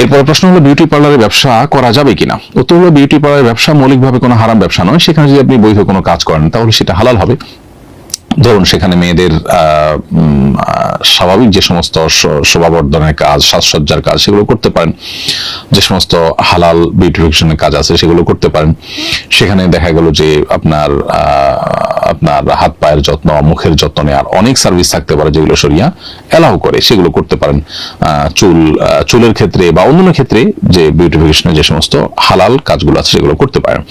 এরপর প্রশ্ন হলো বিউটি পার্লারের ব্যবসা করা যাবে কিনা? উত্তর হলো বিউটি পার্লারের ব্যবসা মৌলিকভাবে কোনো হারাম ব্যবসা নয়। সেখানে যদি আপনি বৈধ কোনো কাজ করেন, তাহলে সেটা হালাল হবে। ধরুন, সেখানে মেয়েদের স্বাভাবিক যে সমস্ত শোভাবর্ধনের কাজ, সাজসজ্জার কাজ, সেগুলো করতে পারেন। যে সমস্ত হালাল বিউটিফিকেশনের কাজ আছে, সেগুলো করতে পারেন। সেখানে দেখা গেল যে আপনার আপনার হাত পায়ের যত্ন, মুখের যত্ন নেওয়ার অনেক সার্ভিস থাকতে পারে যেগুলো সরিয়া অ্যালাউ করে, সেগুলো করতে পারেন। চুল চুলের ক্ষেত্রে বা অন্যান্য ক্ষেত্রে যে বিউটিফিকেশনের যে সমস্ত হালাল কাজগুলো আছে সেগুলো করতে পারেন।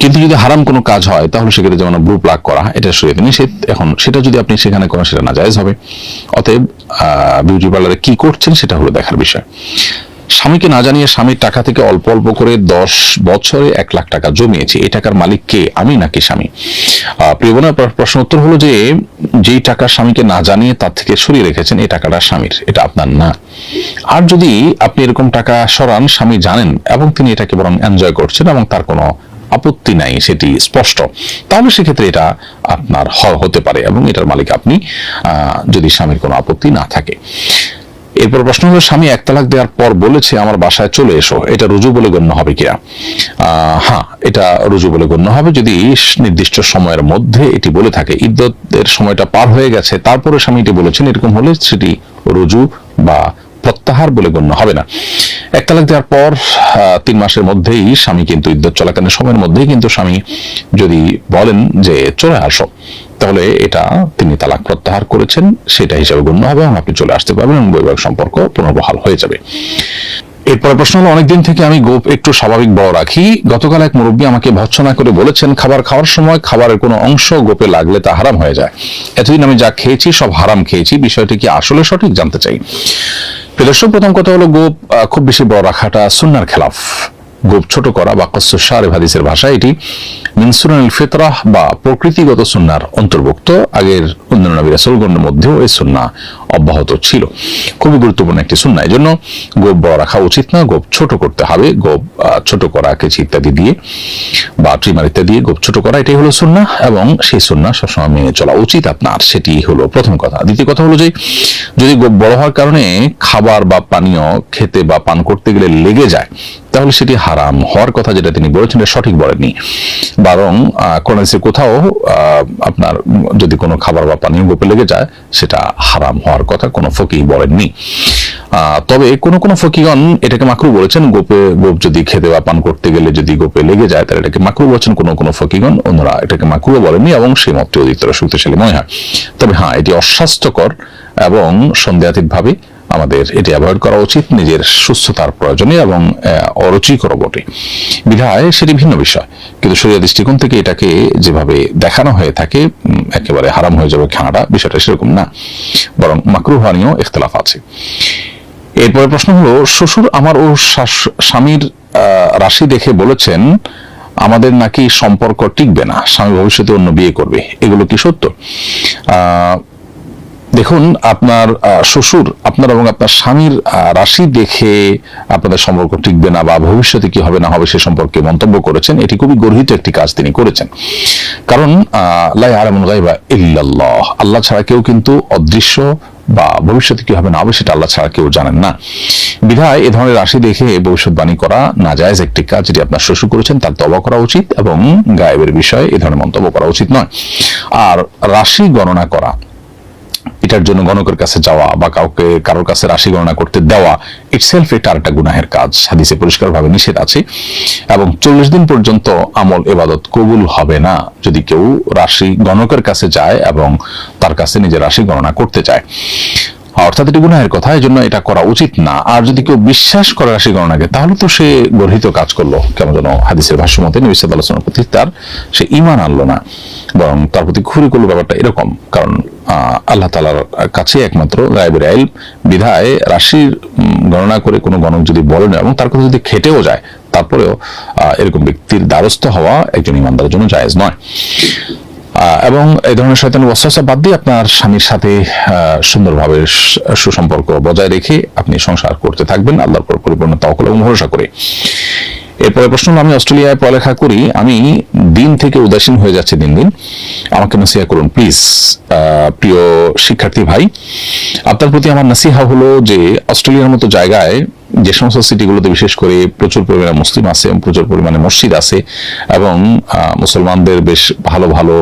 কিন্তু যদি হারাম কোনো কাজ হয়, তাহলে সেক্ষেত্রে যেমন ব্লু প্লাগ করা, এটা শরীয়তে নিষেধ এখন সেটা যদি আপনি সেখানে করেন, সেটা নাজায়েজ হবে। অতএব বিউটি পার্লারে কি করছেন সেটা হলো দেখার বিষয়। স্বামীকে না জানিয়ে স্বামীর টাকা থেকে অল্প অল্প করে দশ বছরে এক লাখ টাকা জমিয়েছে। এই টাকার মালিক কে? আমি নাকি স্বামী? আহ, প্রিয় প্রশ্ন উত্তর হলো যে যেই টাকা স্বামীকে না জানিয়ে তার থেকে সরিয়ে রেখেছেন এই টাকাটা স্বামীর এটা আপনার না। আর যদি আপনি এরকম টাকা সরান স্বামী জানেন এবং তিনি এটাকে বরং এনজয় করছেন এবং তার কোনো আপত্তি নাই সেটি স্পষ্ট তাহলে সেক্ষেত্রে এটা আপনার হতে পারে এবং এটার মালিক আপনি যদি স্বামীর কোনো আপত্তি না থাকে। এরপর প্রশ্ন হলো, স্বামী, এক তালাক দেওয়ার পর বলেছে আমার বাসায় চলে এসো, এটা রুজু বলে গণ্য হবে কিনা হ্যাঁ এটা রুজু বলে গণ্য হবে যদি নির্দিষ্ট সময়ের মধ্যে এটি বলে থাকে। ইদ্যতের সময়টা পার হয়ে গেছে, তারপরে স্বামী এটি বলেছেন, এরকম হলে সেটি রুজু বা প্রত্যাহার বলে গণ্য হবে না। এক তালাক দেওয়ার পর তিন মাসের মধ্যেই স্বামী কিন্তু ইদ্যত চলাকালীন সময়ের মধ্যেই কিন্তু স্বামী যদি বলেন যে চলে আসো তাহলে এটা তিনি তালাক প্রত্যাহার করেছেন, সেটা হিসাবে গণ্য হবে এবং আপনি চলে আসতে পারবেন এবং বৈবাহিক সম্পর্ক পুনর্বহাল হয়ে যাবে। এরপরে প্রশ্ন হলো, অনেকদিন থেকে আমি গোপ একটু স্বাভাবিক বড় রাখি। গতকাল এক মুরব্বী আমাকে ভৎসনা করে বলেছেন, খাবার খাওয়ার সময় খাবারের কোনো অংশ গোপে লাগলে তা হারাম হয়ে যায়। এতদিন আমি যা খেয়েছি সব হারাম খেয়েছি, বিষয়টি কি আসলে সঠিক জানতে চাই। প্রিয় দর্শক, প্রথম কথা হলো গোপ খুব বেশি বড় রাখাটা সুন্নার খেলাফ। গোপ ছোট করা বা কসুসারে হাদিসের ভাষা এটি। মিনসুরানুল ফিতরাহ বা প্রকৃতিগত সুন্নার অন্তর্ভুক্ত। আগের অন্যান্য নবী রাসূলগণের মধ্যেও এই সুন্না অব্যাহত ছিল। খুবই গুরুত্বপূর্ণ একটি সুন্না। এই জন্য গোপ বড় রাখা উচিত না, গোপ ছোট করতে হবে, গোপ ছোট করা, কেচি ইত্যাদি দিয়ে, বা ট্রিমার ইত্যাদি দিয়ে গোপ ছোট করা, এটাই হলো সুন্না, এবং সেই সুন্না সবসময় মেনে চলা উচিত আপনার, সেটি হলো প্রথম কথা। দ্বিতীয় কথা হলো যে, যদি গোপ বড় হওয়ার কারণে খাবার বা পানীয় খেতে বা পান করতে গেলে লেগে যায়, তাহলে সেটি হারাম হওয়ার কথা যেটা তিনি বলেছেন সঠিক বলেননি। বরং কোন কোথাও আপনার যদি কোনো খাবার বা পানীয় গোপে লেগে যায়, সেটা হারাম হওয়ার কথা কোনো ফকি বলেননি। তবে কোন কোন ফকিগণ এটাকে মাকরু বলেছেন, গোপে গোপ যদি খেতে বা পান করতে গেলে যদি গোপে লেগে যায়, তাহলে এটাকে মাকরু বলেছেন, কোন কোন ফকিগণ অন্যরা এটাকে মাকরু বলেননি এবং সেই মতটি অধিকতর শক্তিশালী মনে হয়। তবে হ্যাঁ এটি অস্বাস্থ্যকর এবং সন্দেহাতীত ভাবে আমাদের এটি অ্যাভয়েড করা উচিত নিজের সুস্থতার প্রয়োজনে এবং অরুচিকর বটে। বিধায় সেটি ভিন্ন বিষয়, কিন্তু শরীর দৃষ্টিকোণ থেকে এটাকে যেভাবে দেখানো হয়ে থাকে একেবারে হারাম হয়ে যাবে খানাটা, বিষয়টা সেরকম না, বরং মাকরু হওয়া ইখতলাফ আছে। এরপরে প্রশ্ন হলো, শ্বশুর আমার ও স্বামীর রাশি দেখে বলেছেন, আমাদের নাকি সম্পর্ক টিকবে না, স্বামী ভবিষ্যতে অন্য বিয়ে করবে। এগুলো কি সত্য? দেখুন আপনার শ্বশুর আপনার এবং আপনার স্বামীর রাশি দেখে আপনাদের সম্পর্ক টিকবে না বা ভবিষ্যতে কি হবে না হবে সে সম্পর্কে মন্তব্য করেছেন। এটি খুবই গর্হিত একটি কাজ তিনি করেছেন। কারণ আহ, লা ইয়ালামুল ইল্লাল্লাহ। আল্লাহ ছাড়া কেউ কিন্তু অদৃশ্য বা ভবিষ্যতে কি হবে না হবে সেটা আল্লাহ ছাড়া কেউ জানেন না। বিধায় এ ধরনের রাশি দেখে ভবিষ্যৎবাণী করা না জায়েজ একটি কাজ যেটি আপনার শ্বশুর করেছেন তার তবা করা উচিত এবং গায়েবের বিষয়ে এ ধরনের মন্তব্য করা উচিত নয়। আর রাশি গণনা করা এটার জন্য গণকের কাছে যাওয়া বা কাউকে, কারোর কাছে রাশি গণনা করতে দেওয়া ইটসেলফ এটা একটা গুনাহের কাজ। হাদিসে পরিষ্কারভাবে নিষেধ আছে। এবং চল্লিশ দিন পর্যন্ত আমল এবাদত কবুল হবে না যদি কেউ রাশি গণকের কাছে যায় এবং তার কাছে নিজের রাশি গণনা করতে চায়। অর্থাৎ এটি গুনাহের কথা এই জন্য এটা করা উচিত না। আর যদি কেউ বিশ্বাস করে রাশি গণনাকে, তাহলে তো সে গর্হিত কাজ করল। কেমন যেন হাদিসের ভাষ্য মতে নবী প্রতি তার সে ইমান আনলো না, বরং তার প্রতি খুরি করল ব্যাপারটা এরকম। কারণ আল্লাহ তালার কাছে একমাত্র গায়েবের আইল, বিধায় রাশির গণনা করে কোনো গণক যদি বলেন এবং তার কথা যদি খেটেও যায়, তারপরেও এরকম ব্যক্তির দ্বারস্থ হওয়া একজন ইমানদারের জন্য জায়েজ নয়। এবং এই ধরনের শয়তানি ওয়াসওয়াসা বাদ দিয়ে আপনার স্বামীর সাথে সুন্দরভাবে সুসম্পর্ক বজায় রেখে আপনি সংসার করতে থাকবেন। আল্লাহর উপর পরিপূর্ণ তাওয়াক্কুল এবং ভরসা করে। এরপরে প্রশ্ন আমি অস্ট্রেলিয়ায় পড়ালেখা করি, আমি দিন থেকে উদাসীন হয়ে যাচ্ছে দিন দিন। আমাকে নসিহা করুন, প্লিজ প্রিয় শিক্ষার্থী ভাই। আপনার প্রতি আমার নসিহা হলো যে, অস্ট্রেলিয়ার মতো জায়গায় যে সমস্ত সিটিগুলোতে বিশেষ করে প্রচুর পরিমাণে মুসলিম আছে এবং প্রচুর পরিমাণে মসজিদ আছে এবং মুসলমানদের বেশ ভালো ভালো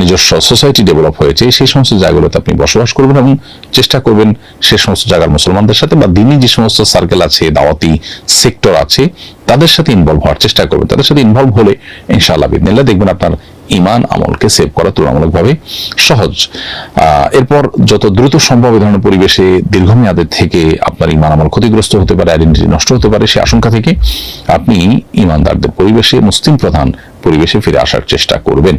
নিজস্ব সোসাইটি ডেভেলপ হয়েছে, সেই সমস্ত জায়গাগুলোতে আপনি বসবাস করবেন এবং চেষ্টা করবেন সে সমস্ত জায়গার মুসলমানদের সাথে বা দিনই যে সমস্ত সার্কেল আছে, দাওয়াতি সেক্টর আছে, তাদের সাথে ইনভলভ হওয়ার চেষ্টা করবেন। তাদের সাথে ইনভলভ হলে, ইনশাআল্লাহ বিদিনিল্লাহ দেখবেন আপনার ইমান আমলকে সেভ করা তুলনামূলকভাবে সহজ। এরপর যত দ্রুত সম্ভব এই ধরনের পরিবেশে দীর্ঘমেয়াদের থেকে আপনার ইমান আমল ক্ষতিগ্রস্ত হতে পারে আইডেন্টিটি নষ্ট হতে পারে, সে আশঙ্কা থেকে আপনি ইমানদারদের পরিবেশে মুসলিম প্রধান পরিবেশে ফিরে আসার চেষ্টা করবেন।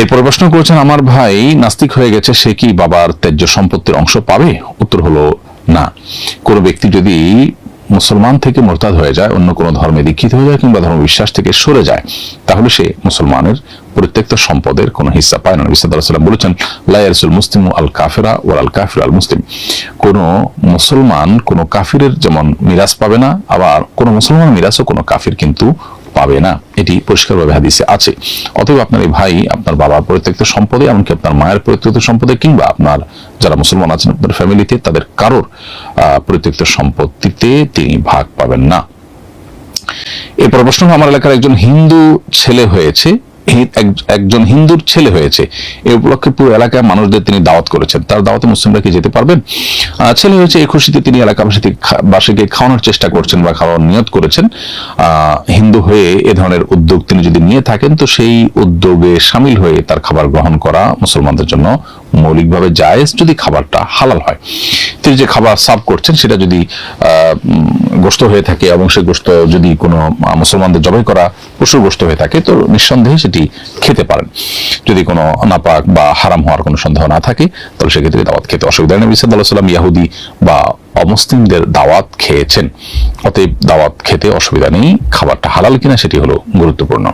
এরপরে প্রশ্ন করেছেন, আমার ভাই নাস্তিক হয়ে গেছে, সে কি বাবার ত্যায্য সম্পত্তির অংশ পাবে? উত্তর হলো, না। কোনো ব্যক্তি যদি মুসলমান থেকে মোরতাদ হয়ে যায়, অন্য কোনো ধর্মে দীক্ষিত হয়ে যায় কিংবা ধর্ম বিশ্বাস থেকে সরে যায়, তাহলে সে মুসলমানের প্রত্যেক সম্পদের কোনো হিস্সা পায় না। ওয়াসাল্লাম বলেছেন লাইয়ারসুল মুসলিম আল কাফেরা ও আল কাফির আল মুসলিম। কোন মুসলমান কোন কাফিরের যেমন মিরাজ পাবে না, আবার কোনো মুসলমান মিরাজও কোনো কাফির কিন্তু পাবে না। এটি পরিষ্কারভাবে হাদিসে আছে। অতএব আপনার এই ভাই আপনার বাবার পরিত্যক্ত সম্পদে, এমনকি আপনার মায়ের পরিত্যক্ত সম্পদে, কিংবা আপনার যারা মুসলমান আছেন, আপনার ফ্যামিলিতে, তাদের কারোর পরিত্যক্ত সম্পত্তিতে তিনি ভাগ পাবেন না। এরপর প্রশ্ন, আমার এলাকার একজন হিন্দু ছেলে হয়েছে। একজন হিন্দুর ছেলে হয়েছে। এ উপলক্ষে পুরো এলাকায় মানুষদের তিনি দাওয়াত করেছেন। তার দাওয়াতে মুসলিমরা কি যেতে পারবেন? ছেলে হয়েছে এই খুশিতে তিনি এলাকাবাসীকে খা- বাসীকে খাওয়ানোর চেষ্টা করছেন বা খাওয়ানোর নিয়ত করেছেন। হিন্দু হয়ে এ ধরনের উদ্যোগ তিনি যদি নিয়ে থাকেন, তো সেই উদ্যোগে সামিল হয়ে তার খাবার গ্রহণ করা মুসলমানদের জন্য মৌলিকভাবে জায়েজ যদি খাবারটা হালাল হয়। তিনি যে খাবার সার্ভ করছেন, সেটা যদি গোস্ত হয়ে থাকে এবং সে গোস্ত যদি কোনো মুসলমানদের জবাই করা পশুর গোস্ত হয়ে থাকে, তো নিঃসন্দেহে সেটি খেতে পারেন। যদি কোনো নাপাক বা হারাম হওয়ার কোনো সন্দেহ না থাকে, তাহলে সেক্ষেত্রে দাওয়াত খেতে অসুবিধা নেই। সাল্লাম ইয়াহুদি বা অমুসলিমদের দাওয়াত খেয়েছেন। অতএব দাওয়াত খেতে অসুবিধা নেই। খাবারটা হালাল কিনা সেটি হলো গুরুত্বপূর্ণ।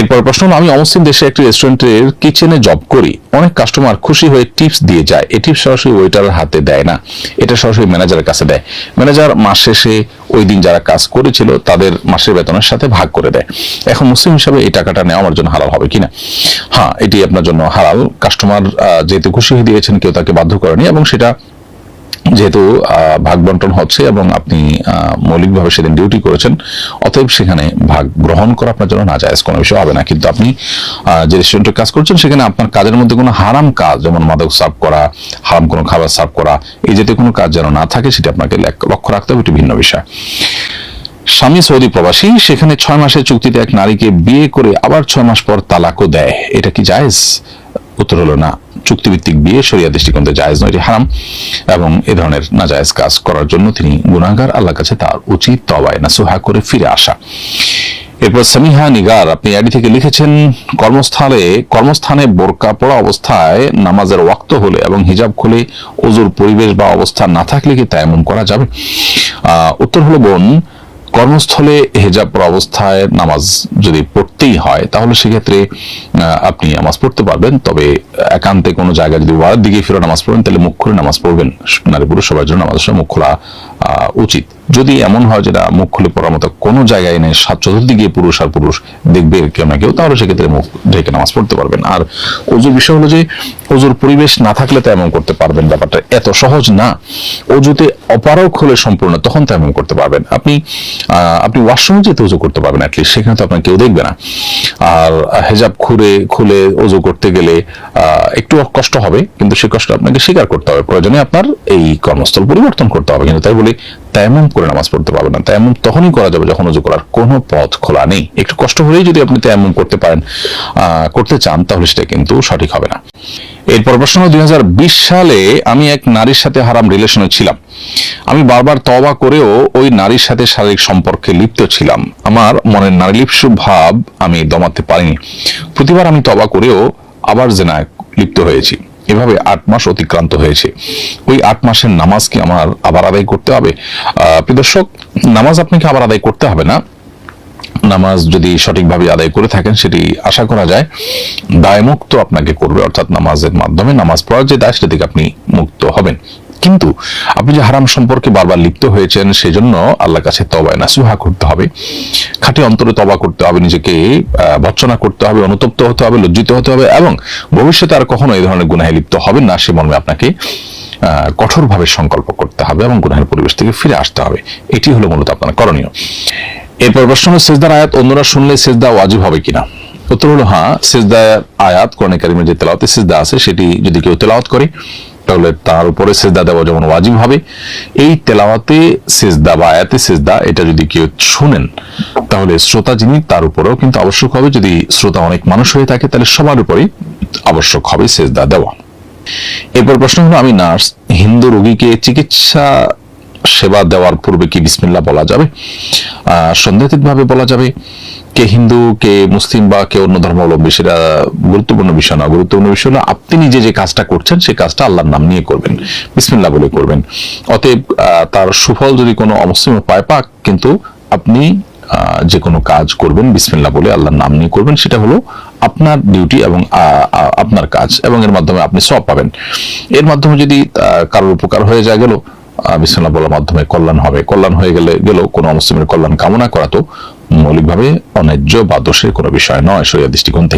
এরপর প্রশ্ন হলো, আমি অমুসলিম দেশে একটি রেস্টুরেন্টের কিচেনে জব করি। অনেক কাস্টমার খুশি হয়ে টিপস দিয়ে যায়। এই টিপস সরাসরি ওয়েটারের হাতে দেয় না। এটা সরাসরি ম্যানেজারের কাছে দেয়। ম্যানেজার মাস শেষে ওই দিন যারা কাজ করেছিল, তাদের মাসের বেতনের সাথে ভাগ করে দেয়। এখন মুসলিম হিসাবে এই টাকাটা নেওয়া আমার জন্য হালাল হবে কিনা? হ্যাঁ এটি আপনার জন্য হালাল। কাস্টমার যেহেতু খুশি হয়ে দিয়েছেন, কেউ তাকে বাধ্য করেনি এবং সেটা যেহেতু ভাগ বন্টন হচ্ছে এবং আপনি মৌলিকভাবে সেদিন ডিউটি করেছেন, অতএব সেখানে ভাগ গ্রহণ করা আপনার জন্য না জায়েজ কোনো বিষয় হবে না। কিন্তু আপনি যে রেস্টুরেন্টে কাজ করছেন, সেখানে আপনার কাজের মধ্যে কোনো হারাম কাজ, যেমন মাদক সার্ভ করা, হারাম কোনো খাবার সার্ভ করা, এই জাতীয় কোনো কাজ যেন না থাকে, সেটা আপনাকে লক্ষ্য রাখতে হবে, এটি ভিন্ন বিষয়। স্বামী সৌদি প্রবাসী, সেখানে ছয় মাসের চুক্তিতে এক নারীকে বিয়ে করে আবার ছয় মাস পর তালাকও দেয়। এটা কি জায়েজ? উত্তর হলো না। চুক্তিভিত্তিক বিয়ে, শরিয়া দৃষ্টিকোণ জায়েজ নয় হারাম, এবং এ ধরনের নাজায়েজ কাজ করার জন্য তিনি গুনাহগার, আল্লাহর কাছে তার উচিত তবায় না সুহা করে ফিরে আসা। এরপর সামিহা নিগার, আপনি আইডি থেকে লিখেছেন, কর্মস্থলে, কর্মস্থানে বোরকা পড়া অবস্থায় নামাজের ওয়াক্ত হলে এবং হিজাব খুলে ওজুর পরিবেশ বা অবস্থা না থাকলে কি তায়ামুম করা যাবে? উত্তর হলো বোন কর্মস্থলে হেজাব অবস্থায় নামাজ যদি পড়তেই হয়, তাহলে সেক্ষেত্রে আপনি নামাজ পড়তে পারবেন। তবে একান্তে কোনো জায়গায় যদি ওয়ার দিকে ফিরে নামাজ পড়বেন তাহলে মুখ খুলে নামাজ পড়বেন। নারী পুরুষ সবার জন্য নামাজ মুখ খোলা উচিত। যদি এমন হয় যেটা মুখ খুলে পড়ার মতো কোনো জায়গায় নেই, সাত চতুর্দিকে পুরুষ আর পুরুষ, দেখবে কেউ না কেউ, তাহলে সেক্ষেত্রে মুখ ঢেকে নামাজ পড়তে পারবেন। আর অজুর বিষয় হলো যে, অজুর পরিবেশ না থাকলে তো এমন করতে পারবেন ব্যাপারটা এত সহজ না। অজুতে অপারক হলে সম্পূর্ণ, তখন তো এমন করতে পারবেন। আপনি আপনি ওয়াশরুমে যেতে অজু করতে পারবেন অ্যাটলিস্ট সেখানে তো আপনার কেউ দেখবে না। আর হেজাব খুলে খুলে অজু করতে গেলে একটু কষ্ট হবে, কিন্তু সে কষ্ট আপনাকে স্বীকার করতে হবে। প্রয়োজনে আপনার এই কর্মস্থল পরিবর্তন করতে হবে। কিন্তু তাই বলি তায়ামুম করে নামাজ পড়তে পারবেন না তায়ামুম তখনই করা যাবে যখন অজু করার কোনো পথ খোলা নেই। একটু কষ্ট হলেই যদি আপনি তায়ামুম করতে পারেন করতে চান, তাহলে সেটা কিন্তু সঠিক হবে না। এরপর প্রশ্ন, দুই সালে আমি এক নারীর সাথে হারাম রিলেশনে ছিলাম। আমি বারবার তবা করেও ওই নারীর সাথে শারীরিক সম্পর্কে লিপ্ত ছিলাম। আমার মনের নারীলিপ্সু ভাব আমি দমাতে পারিনি। প্রতিবার আমি তবা করেও আবার জেনায় লিপ্ত হয়েছি। এভাবে আট মাস অতিক্রান্ত হয়েছে। ওই আট মাসের নামাজ কি আমার আবার আদায় করতে হবে? প্রিয় নামাজ আপনাকে আবার আদায় করতে হবে না। নামাজ যদি সঠিকভাবে আদায় করে থাকেন, সেটি আশা করা যায়, দায়মুক্ত আপনাকে করবে, অর্থাৎ নামাজের মাধ্যমে নামাজ পড়ার যে দায় সেটা থেকে আপনি মুক্ত হবেন। কিন্তু আপনি যে হারাম সম্পর্কে বারবার লিপ্ত হয়েছেন সেজন্য আল্লাহর কাছে তবায় নাসুহা করতে হবে। খাঁটি অন্তরে তবা করতে হবে নিজেকে আহ, করতে হবে অনুতপ্ত হতে হবে লজ্জিত হতে হবে এবং ভবিষ্যতে আর কখনো এই ধরনের গুনাহে লিপ্ত হবেন না সে মর্মে আপনাকে কঠোরভাবে সংকল্প করতে হবে এবং গুনাহের পরিবেশ থেকে ফিরে আসতে হবে। এটি হলো মূলত আপনার করণীয়। এরপর প্রশ্ন হলো সেজদার আয়াত অন্যরা শুনলে সেজদা ওয়াজিব হবে কিনা? উত্তর হলো হ্যাঁ সেজদা আয়াত কোরআন কারিমের যে তেলাওয়াতে সেজদা আছে সেটি যদি কেউ তেলাওয়াত করে তাহলে তার উপরে সেজদা দেওয়া যেমন ওয়াজিব হবে। এই তেলাওয়াতে সেজদা বা আয়াতে সেজদা, এটা যদি কেউ শুনেন, তাহলে শ্রোতা যিনি, তার উপরেও কিন্তু আবশ্যক হবে। যদি শ্রোতা অনেক মানুষ হয়ে থাকে, তাহলে সবার উপরেই আবশ্যক হবে সেজদা দেওয়া। এরপর প্রশ্ন হলো, আমি নার্স, হিন্দু রোগীকে চিকিৎসা সেবা দেওয়ার পূর্বে কি বিসমিল্লা বলা যাবে? সন্দেহিত ভাবে বলা যাবে, কে হিন্দু, কে মুসলিম বা কে অন্য ধর্মাবলম্বী, সেটা গুরুত্বপূর্ণ বিষয় না। গুরুত্বপূর্ণ বিষয় হলো, আপনি নিজে যে কাজটা করছেন সেই কাজটা আল্লাহর নাম নিয়ে করবেন। বিসমিল্লা বলে করবেন। অতএব তার সুফল যদি কোনো অমুসলিম পায় পাক, কিন্তু আপনি যে কোনো কাজ করবেন বিসমিল্লা বলে আল্লাহর নাম নিয়ে করবেন, সেটা হলো আপনার ডিউটি এবং আপনার কাজ এবং এর মাধ্যমে আপনি সব পাবেন। এর মাধ্যমে যদি কারোর উপকার হয়ে যায় গেল বিসমিল্লা বলার মাধ্যমে কল্যাণ হবে। কল্যাণ হয়ে গেলে গেলেও কোনো মুসলিমের কল্যাণ কামনা করা তো মৌলিকভাবে অন্যায্য বা দোষের কোনো বিষয় নয় সরিয়া দৃষ্টিকোণ থেকে।